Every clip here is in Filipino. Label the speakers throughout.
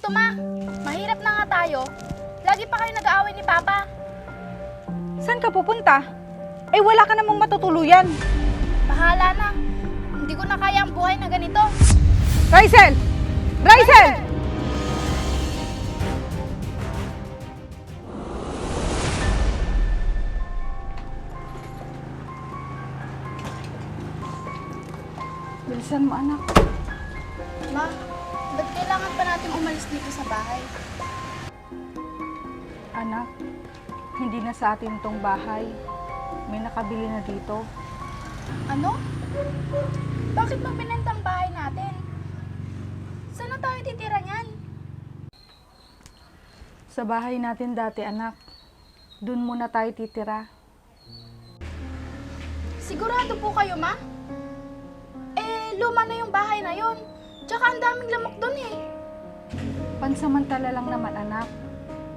Speaker 1: dito, ma. Mahirap na nga tayo. Lagi pa kayo nag-aaway ni Papa.
Speaker 2: Saan ka pupunta? Eh wala ka namang matutuluyan.
Speaker 1: Bahala na. Hindi ko na kaya ang buhay na ganito.
Speaker 2: Rysel! Rysel! Bilisan mo anak. Na sa atin tong bahay. May nakabili na dito.
Speaker 1: Ano? Bakit mo binenta ang bahay natin? Saan na tayo titira niyan?
Speaker 2: Sa bahay natin dati, anak. Doon muna tayo titira.
Speaker 1: Sigurado po kayo, ma? Eh, luma na yung bahay na yon. Tsaka ang daming lamok doon eh.
Speaker 2: Pansamantala lang naman, anak.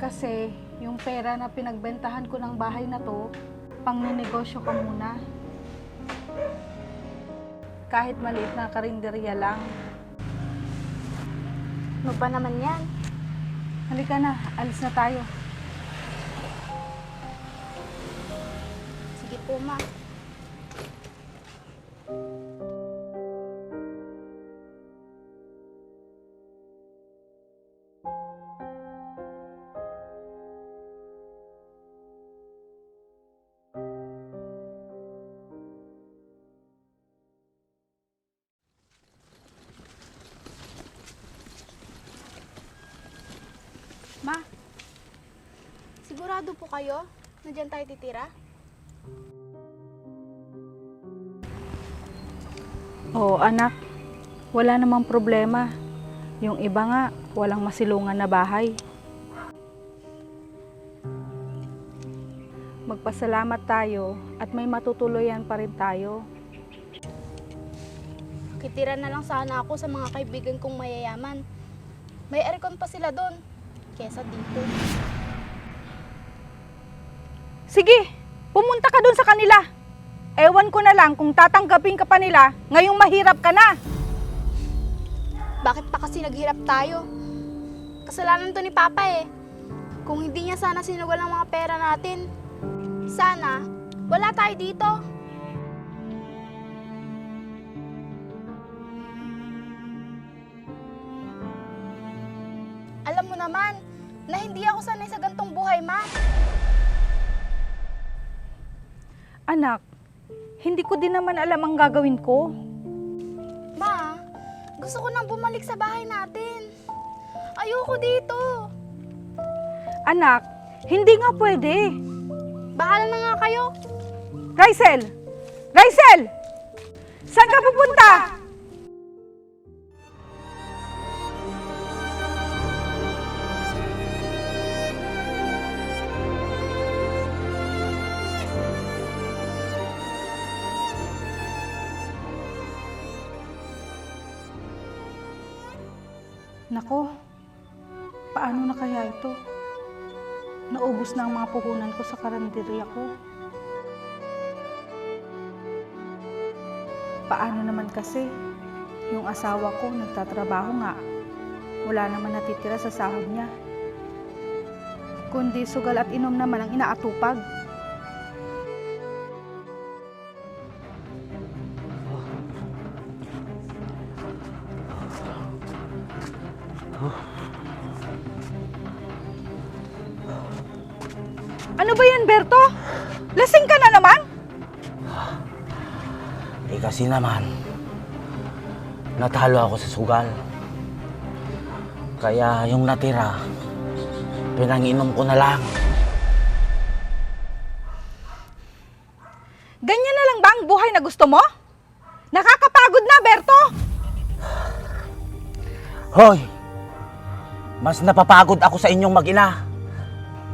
Speaker 2: Kasi yung pera na pinagbentahan ko ng bahay na to, pang ninegosyo ka muna. Kahit maliit na karinderya lang.
Speaker 1: Ano ba naman yan?
Speaker 2: Halika na, alis na tayo.
Speaker 1: Sige po. Ma, na dyan tayo titira?
Speaker 2: Oo, anak. Wala namang problema. Yung iba nga, walang masilungan na bahay. Magpasalamat tayo at may matutuloyan pa rin tayo.
Speaker 1: Kitira na lang sana ako sa mga kaibigan kong mayayaman. May aircon pa sila doon. Kesa dito.
Speaker 2: Sige, pumunta ka dun sa kanila. Ewan ko na lang kung tatanggapin ka pa nila, ngayong mahirap ka na.
Speaker 1: Bakit pa kasi naghirap tayo? Kasalanan to ni Papa eh. Kung hindi niya sana sinugal ang mga pera natin, sana wala tayo dito.
Speaker 2: Anak, hindi ko din naman alam ang gagawin ko.
Speaker 1: Ma, gusto ko nang bumalik sa bahay natin. Ayoko dito.
Speaker 2: Anak, hindi nga pwede.
Speaker 1: Bahala na nga kayo.
Speaker 2: Rysel! Rysel! Saan ka pupunta? Nako, paano na kaya ito? Naubos na ang mga puhunan ko sa karinderya ko. Paano naman kasi? Yung asawa ko nagtatrabaho nga. Wala naman natitira sa sahod niya. Kundi sugal at inom naman ang inaatupag.
Speaker 3: Kasi naman, natalo ako sa sugal. Kaya yung natira, pinanginom ko na lang.
Speaker 2: Ganyan na lang ba ang buhay na gusto mo? Nakakapagod na, Berto!
Speaker 3: Hoy! Mas napapagod ako sa inyong mag-ina.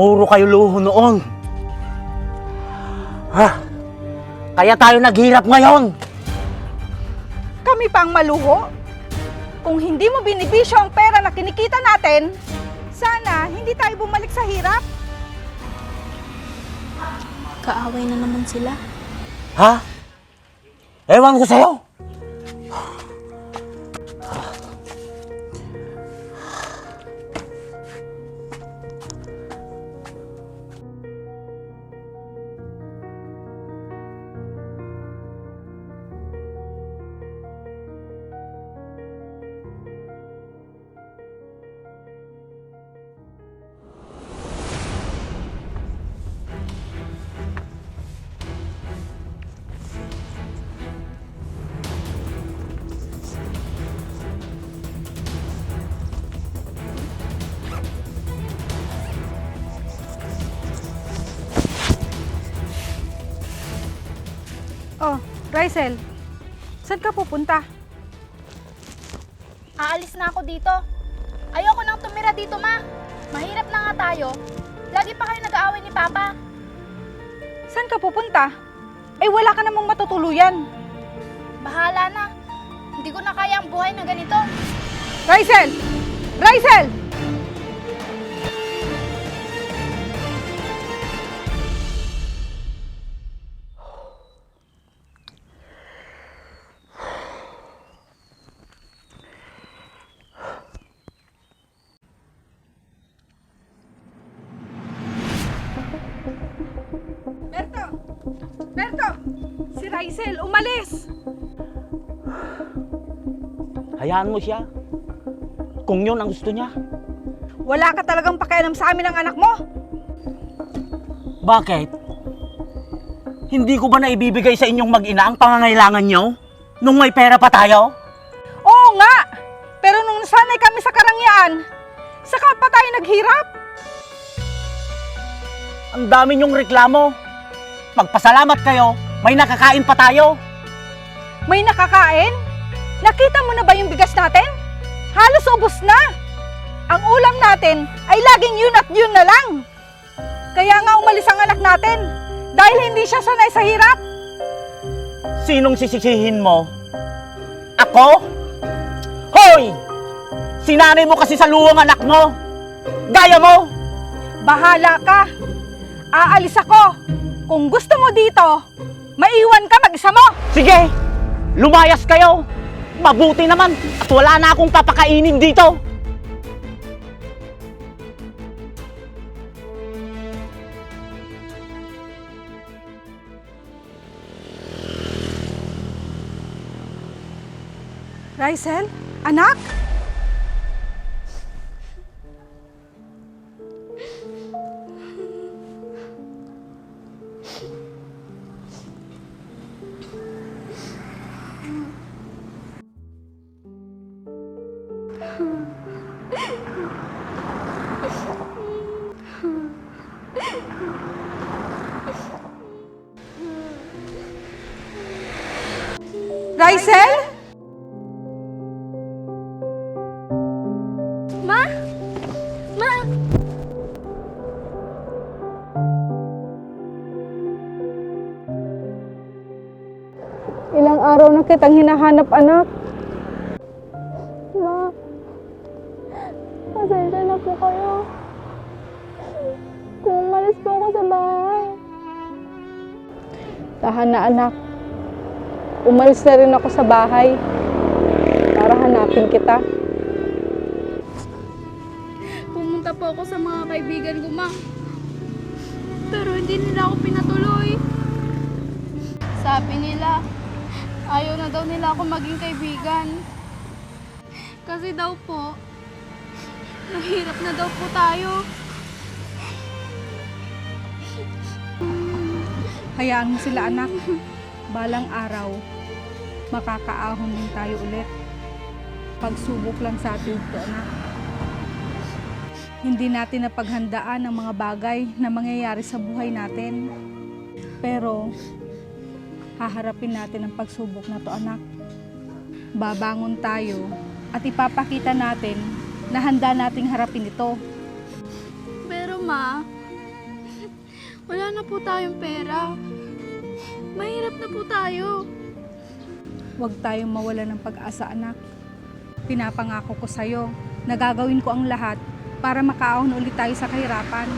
Speaker 3: Puro kayo luho noon. Ha? Kaya tayo naghirap ngayon.
Speaker 2: Kami pang maluho? Kung hindi mo binibisyo ang pera na kinikita natin, sana hindi tayo bumalik sa hirap.
Speaker 1: Kaaway na naman sila.
Speaker 3: Ha? Ewan ko sa'yo.
Speaker 2: Rysel, saan ka pupunta?
Speaker 1: Aalis na ako dito. Ayoko nang tumira dito, ma. Mahirap na nga tayo. Lagi pa kayo nag-aaway ni Papa.
Speaker 2: Saan ka pupunta? Eh wala ka namang matutuluyan.
Speaker 1: Bahala na. Hindi ko na kaya ang buhay na ganito.
Speaker 2: Rysel! Rysel! Rysel, umalis!
Speaker 3: Hayaan mo siya. Kung yun ang gusto niya.
Speaker 2: Wala ka talagang pakialam sa amin ng anak mo.
Speaker 3: Bakit? Hindi ko ba na ibibigay sa inyong mag-ina ang pangangailangan nyo? Nung may pera pa tayo?
Speaker 2: Oo nga! Pero nung nasanay kami sa karangyaan, saka pa tayo naghirap.
Speaker 3: Ang dami nyong reklamo. Magpasalamat kayo, may nakakain pa tayo.
Speaker 2: May nakakain? Nakita mo na ba yung bigas natin? Halos ubos na! Ang ulam natin ay laging yun at yun na lang. Kaya nga umalis ang anak natin dahil hindi siya sanay sa hirap.
Speaker 3: Sinong sisisihin mo? Ako? Hoy! Sinanay mo kasi sa luwang anak mo! Gaya mo!
Speaker 2: Bahala ka. Aalis ako. Kung gusto mo dito, maiwan ka mag-isa mo.
Speaker 3: Sige! Lumayas kayo! Mabuti naman at wala na akong papakainin dito!
Speaker 2: Rysel, anak? Rysel?
Speaker 1: Ma? Ma?
Speaker 2: Ilang araw na kitang hinahanap, anak.
Speaker 1: Ma? Pasensya na po kayo. Kung umalis po ako sa bahay.
Speaker 2: Tahan na, anak. Umalis na rin ako sa bahay para hanapin kita.
Speaker 1: Pumunta po ako sa mga kaibigan ko, ma. Pero hindi nila ako pinatuloy. Sabi nila, ayaw na daw nila ako maging kaibigan. Kasi daw po, nahirap na daw po tayo.
Speaker 2: Hayaan mo sila, anak. Balang araw, makakaahon din tayo ulit. Pagsubok lang sa atin ito, anak. Hindi natin napaghandaan ang mga bagay na mangyayari sa buhay natin. Pero, haharapin natin ang pagsubok na to, anak. Babangon tayo at ipapakita natin na handa nating harapin ito.
Speaker 1: Pero ma, wala na po tayong pera. Mahirap na po tayo.
Speaker 2: Huwag tayong mawala ng pag-asa, anak. Pinapangako ko sa'yo na gagawin ko ang lahat para makaahon ulit tayo sa kahirapan.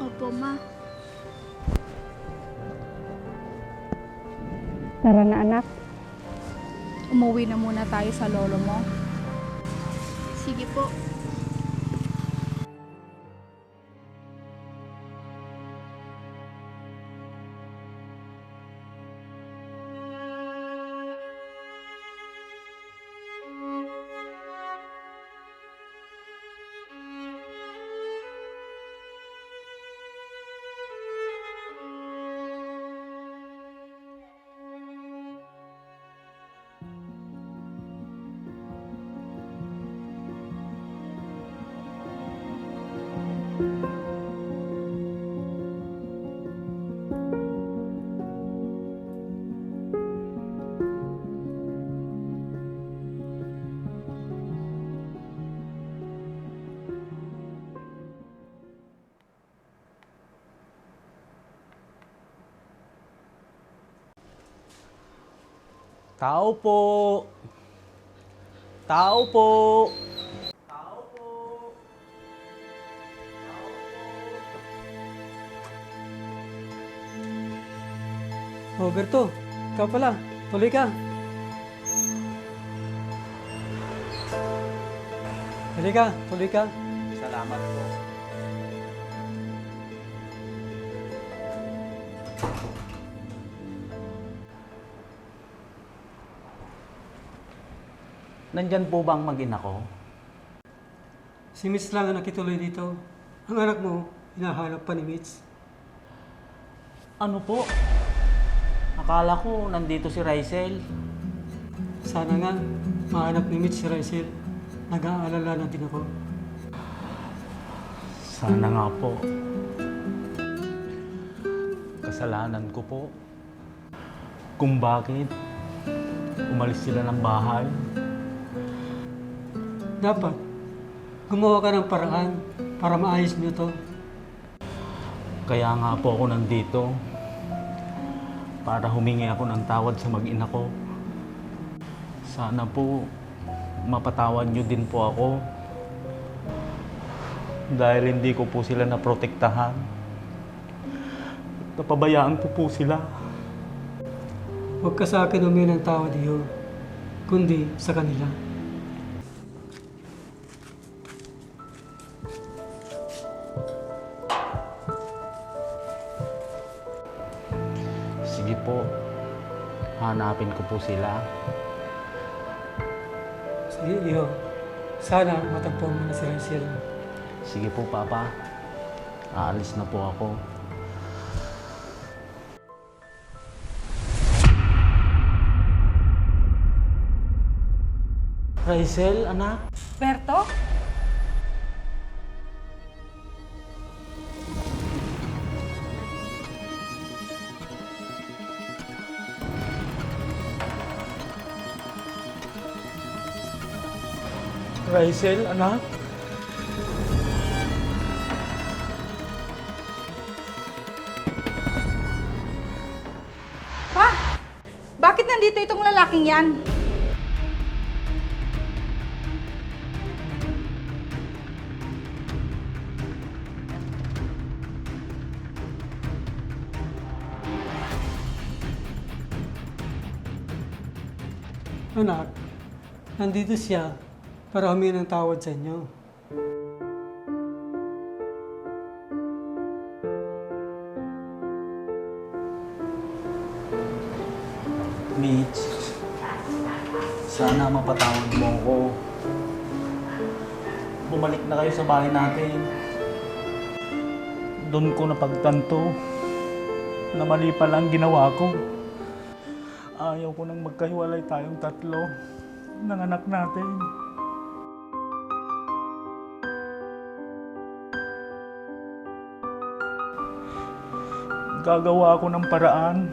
Speaker 1: Opo, ma.
Speaker 2: Tara na, anak. Umuwi na muna tayo sa lolo mo.
Speaker 1: Sige po.
Speaker 3: Tao po. Tao po.
Speaker 4: Oh, Berto, ikaw pala. Tuloy ka. Tuloy ka, tuloy ka.
Speaker 3: Salamat po. Nandyan po bang mag-ina ko?
Speaker 4: Si Mitch lang ang nakituloy dito. Ang anak mo, hinahanap pa ni Mitch.
Speaker 3: Ano po? Akala ko nandito si Rysel.
Speaker 4: Sana nga, mahanap ni Mitch si Rysel. Nag-aalala na din ako.
Speaker 3: Sana nga po. Kasalanan ko po. Kung bakit umalis sila ng bahay.
Speaker 4: Dapat, gumawa ka ng paraan para maayos mo to.
Speaker 3: Kaya nga po ako nandito. Para humingi ako ng tawad sa mag-ina ko. Sana po mapatawad nyo din po ako. Dahil hindi ko po sila naprotektahan. Napabayaan ko po sila.
Speaker 4: Huwag ka sa akin humingi ng tawad iyo, kundi sa kanila.
Speaker 3: Po sila.
Speaker 4: Sige, iyo. Sana matagpuan mo na si Rysel.
Speaker 3: Sige po, Papa. Aalis na po ako. Rysel, anak?
Speaker 2: Berto?
Speaker 3: Rysel, anak?
Speaker 2: Pa! Bakit nandito itong lalaking yan?
Speaker 4: Anak, nandito siya para humingi ng tawad sa inyo.
Speaker 3: Mitch, sana mapatawad mo ako. Bumalik na kayo sa bahay natin. Doon ko napagtanto na mali pala ang ginawa ko. Ayaw ko nang magkahiwalay tayong tatlo ng anak natin. Gagawa ako ng paraan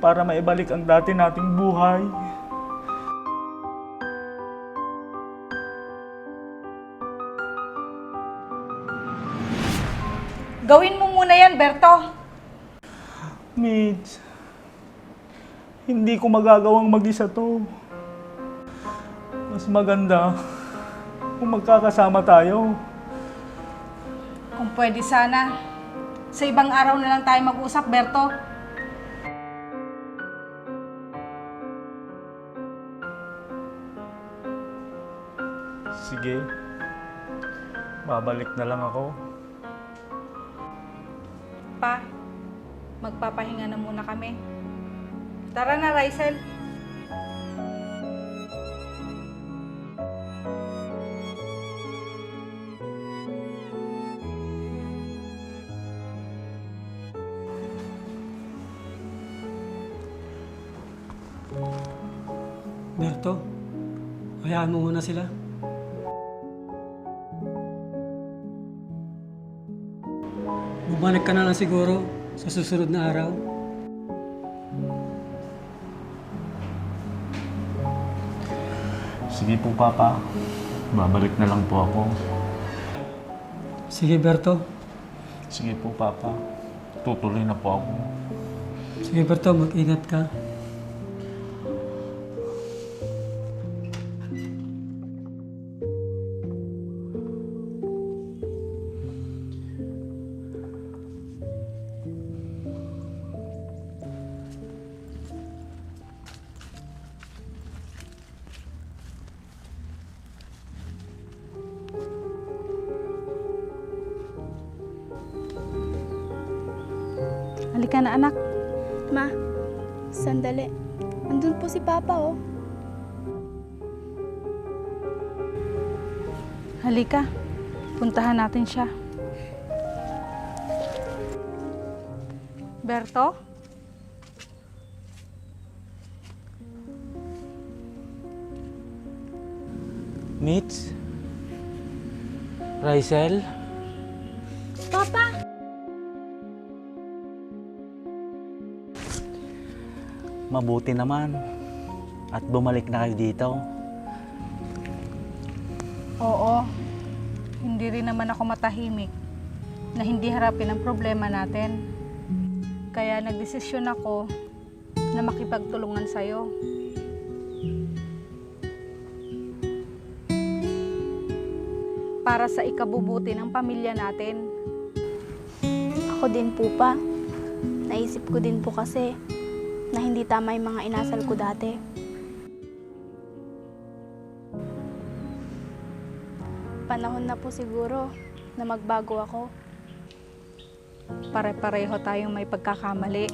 Speaker 3: para maibalik ang dati nating buhay.
Speaker 2: Gawin mo muna yan, Berto.
Speaker 3: Mitch, hindi ko magagawang mag-isa to. Mas maganda kung magkakasama tayo.
Speaker 2: Kung pwede sana, sa ibang araw na lang tayo mag-usap, Berto.
Speaker 3: Sige, babalik na lang ako.
Speaker 2: Pa, magpapahinga na muna kami. Tara na, Rysel.
Speaker 4: Berto, hayaan mo muna sila. Bumalik ka na lang siguro sa susunod na araw.
Speaker 3: Sige po, Papa. Babalik na lang po ako.
Speaker 4: Sige, Berto.
Speaker 3: Sige po, Papa. Tutuloy na po ako.
Speaker 4: Sige, Berto, mag-ingat ka.
Speaker 2: Na anak.
Speaker 1: Ma, sandali. Andun po si Papa oh.
Speaker 2: Halika. Puntahan natin siya. Berto?
Speaker 3: Mitch? Rysel?
Speaker 1: Papa!
Speaker 3: Mabuti naman. At bumalik na kayo dito.
Speaker 2: Oo. Hindi rin naman ako matahimik na hindi harapin ang problema natin. Kaya nagdesisyon ako na makipagtulungan sa'yo. Para sa ikabubuti ng pamilya natin.
Speaker 1: Ako din po pa. Naisip ko din po kasi na hindi tama yung mga inasal ko dati. Panahon na po siguro na magbago ako.
Speaker 2: Pare-pareho tayong may pagkakamali.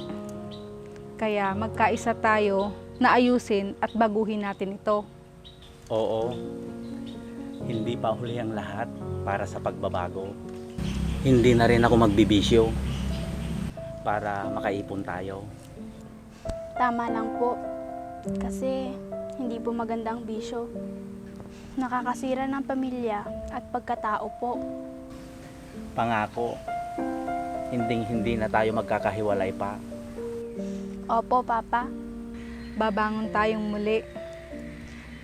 Speaker 2: Kaya magkaisa tayo na ayusin at baguhin natin ito.
Speaker 3: Oo. Hindi pa huli ang lahat para sa pagbabago. Hindi na rin ako magbibisyo para makaipon tayo.
Speaker 1: Tama lang po. Kasi hindi po maganda ang bisyo. Nakakasira ng pamilya at pagkatao po.
Speaker 3: Pangako, hinding hindi na tayo magkakahiwalay pa.
Speaker 1: Opo, Papa.
Speaker 2: babangon tayong muli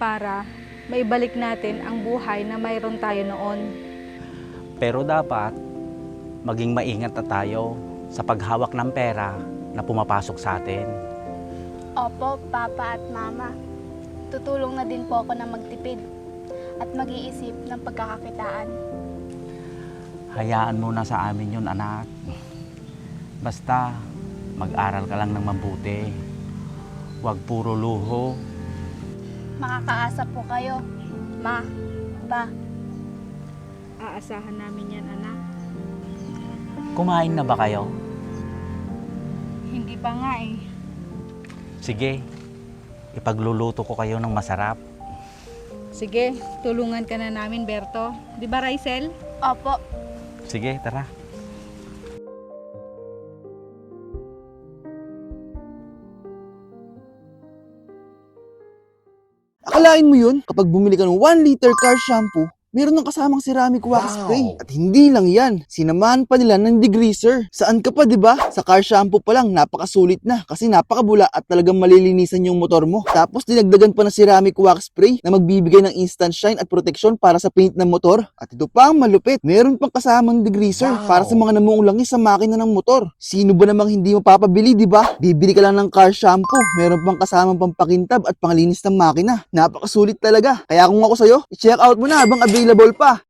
Speaker 2: para maibalik natin ang buhay na mayroon tayo noon.
Speaker 3: Pero dapat maging maingat na tayo sa paghawak ng pera na pumapasok sa atin.
Speaker 1: Opo, Papa at Mama. Tutulong na din po ako na magtipid at mag-iisip ng pagkakakitaan.
Speaker 3: Hayaan mo na sa amin yun, anak. Basta, mag-aral ka lang ng mabuti. Huwag puro luho.
Speaker 1: Makakaasa po kayo, Ma, Pa.
Speaker 2: Aasahan namin yan, anak.
Speaker 3: Kumain na ba kayo?
Speaker 2: Hindi pa nga eh.
Speaker 3: Sige, ipagluluto ko kayo ng masarap.
Speaker 2: Sige, tulungan ka na namin, Berto. Di ba, Rysel?
Speaker 1: Opo,
Speaker 3: Sige, tara.
Speaker 5: Akalain mo yun, kapag bumili ka ng 1 liter car shampoo, meron ng kasamang ceramic wax spray. At hindi lang yan, sinamahan pa nila ng degreaser. Saan ka pa, di ba? Sa car shampoo pa lang, napakasulit na kasi napakabula at talagang malilinisan yung motor mo. Tapos dinagdagan pa ng ceramic wax spray na magbibigay ng instant shine at protection para sa paint ng motor. At ito pa ang malupit, meron pang kasamang degreaser para sa mga namuulangis sa makina ng motor. Sino ba namang hindi mapapabili, di ba? Bibili ka lang ng car shampoo, meron pang kasamang pampakintab at panglinis ng makina. Napakasulit talaga. Kaya kung ako sa'yo, i-check out mo na habang available pa.